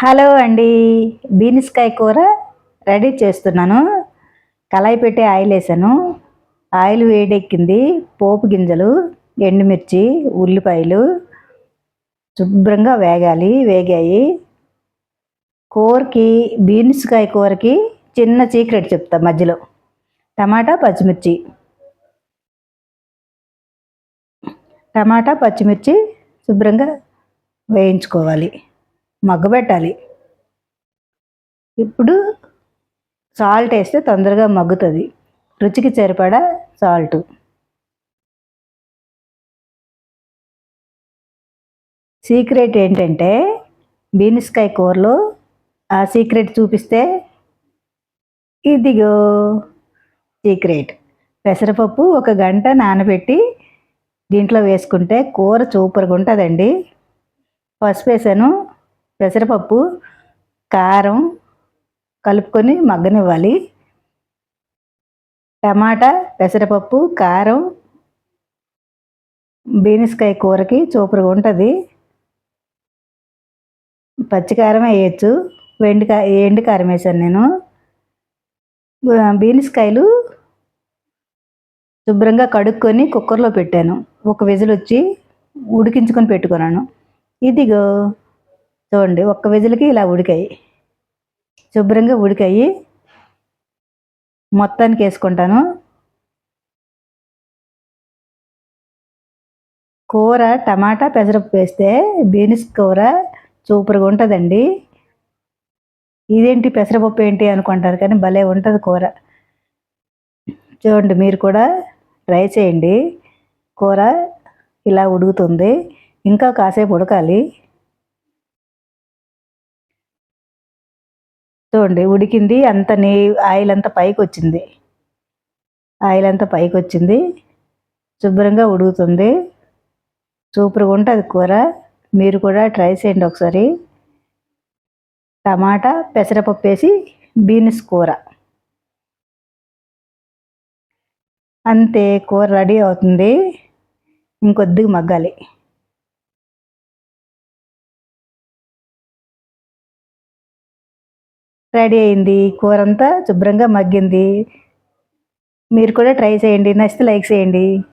Hello అండి. బీనిస్కాయ కూర ready చేస్తున్నాను. కళాయి పెట్టి ఆయిల్ వేసాను. ఆయిల్ వేడెక్కింది. పోపు గింజలు ఎండుమిర్చి ఉల్లిపాయలు శుభ్రంగా వేగాలి. వేగాయి. కూరకి బీన్స్కాయ కూరకి చిన్న సీక్రెట్ చెప్తా మధ్యలో. టమాటా పచ్చిమిర్చి. టమాటా పచ్చిమిర్చి శుభ్రంగా వేయించుకోవాలి. మగ్గబెట్టాలి. ఇప్పుడు సాల్ట్ వేస్తే తొందరగా మగ్గుతుంది. రుచికి సరిపడా సాల్ట్. సీక్రెట్ ఏంటంటే బీనిస్కాయ కూరలో ఆ సీక్రెట్ చూపిస్తే ఇదిగో సీక్రెట్. పెసరపప్పు ఒక గంట నానబెట్టి దీంట్లో వేసుకుంటే కూర సూపర్గా ఉంటుందండి. పసుపు వేసాను పెసరపప్పు కారం కలుపుకొని మగ్గనివ్వాలి. టమాటా పెసరపప్పు కారం బీనిస్కాయ కూరకి చూపురుగా ఉంటుంది. పచ్చికారం వేయచ్చు. వెండికాయ ఎండు కారం వేసాను నేను. బీనిస్కాయలు శుభ్రంగా కడుక్కొని కుక్కర్లో పెట్టాను. ఒక విజిల్ వచ్చి ఉడికించుకొని పెట్టుకున్నాను. ఇదిగో. చూడండి ఒక్క విజిల్కి ఇలా ఉడికాయి. శుభ్రంగా ఉడికాయి. మొత్తానికి వేసుకుంటాను. కూర టమాటా పెసరపప్పు వేస్తే బీన్స్ కూర సూపర్గా ఉంటుందండి. ఇదేంటి పెసరపప్పు ఏంటి అనుకుంటారు కానీ భలే ఉంటుంది కూర. చూడండి మీరు కూడా ట్రై చేయండి. కూర ఇలా ఉడుకుతుంది. ఇంకా కాసేపు ఉడకాలి. చూడండి ఉడికింది. అంత నే ఆయిల్ అంతా పైకి వచ్చింది ఆయిల్ అంతా పైకి వచ్చింది శుభ్రంగా ఉడుకుతుంది. సూపర్గా ఉంటుంది కూర. మీరు కూడా ట్రై చేయండి ఒకసారి. టమాటా పెసరపప్పు వేసి బీన్స్ కూర. అంతే కూర రెడీ అవుతుంది. ఇంకొద్దిగా మగ్గాలి. రెడీ అయింది. కూర అంతా శుభ్రంగా మగ్గింది. మీరు కూడా ట్రై చేయండి. నచ్చితే లైక్ చేయండి.